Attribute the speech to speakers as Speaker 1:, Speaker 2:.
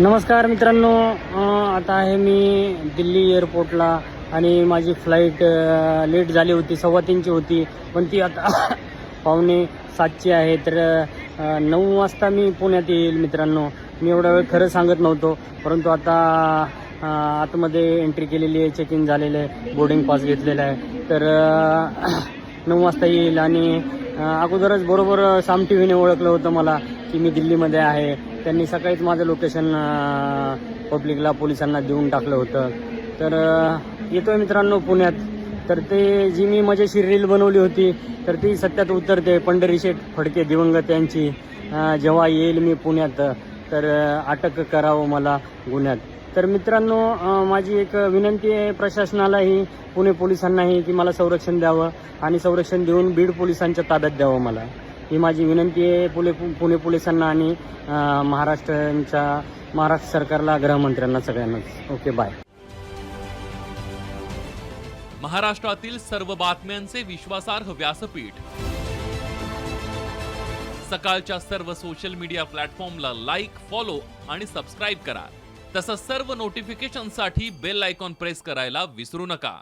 Speaker 1: नमस्कार मित्रांनो आता आहे मी दिल्ली एअरपोर्टला आणि माझी फ्लाईट लेट झाली होती सव्वा तीनची होती पण ती आता पावणे सातची आहे तर नऊ वाजता मी पुण्यात येईल मित्रांनो. मी एवढा वेळ खरं सांगत नव्हतो परंतु आता आतमध्ये एंट्री केलेली आहे चेक इन झालेलं आहे बोर्डिंग पास घेतलेला आहे. तर नऊ वाजता येईल आणि अगोदरच बरोबर साम टी व्हीने ओळखलं होतं मला की मी दिल्लीमध्ये आहे. त्यांनी सकाळीच माझं लोकेशन पब्लिकला पोलिसांना देऊन टाकलं होतं. तर येतो येतोय मित्रांनो पुण्यात. तर ते जी मी मजेशीर रील बनवली होती तर ती सत्यात उतरते पंढरी शेठ फडके दिवंगत यांची. जेव्हा येईल मी पुण्यात तर अटक करावं मला गुन्ह्यात. तर मित्रांनो माझी एक विनंती आहे प्रशासनालाही पुणे पोलिसांनाही की मला संरक्षण द्यावं आणि संरक्षण देऊन बीड पोलिसांच्या ताब्यात द्यावं मला. ही माझी विनंती आहे पुणे पुणे पोलिसांना आणि महाराष्ट्रांच्या महाराष्ट्र सरकारला गृहमंत्र्यांना सगळ्यांनाच ओके बाय
Speaker 2: महाराष्ट्रातील सर्व बातम्यांचे विश्वासार्ह व्यासपीठ. सकाळच्या सर्व सोशल मीडिया प्लॅटफॉर्मला लाईक फॉलो आणि सबस्क्राईब करा. तसंच सर्व नोटिफिकेशनसाठी बेल आयकॉन प्रेस करायला विसरू नका.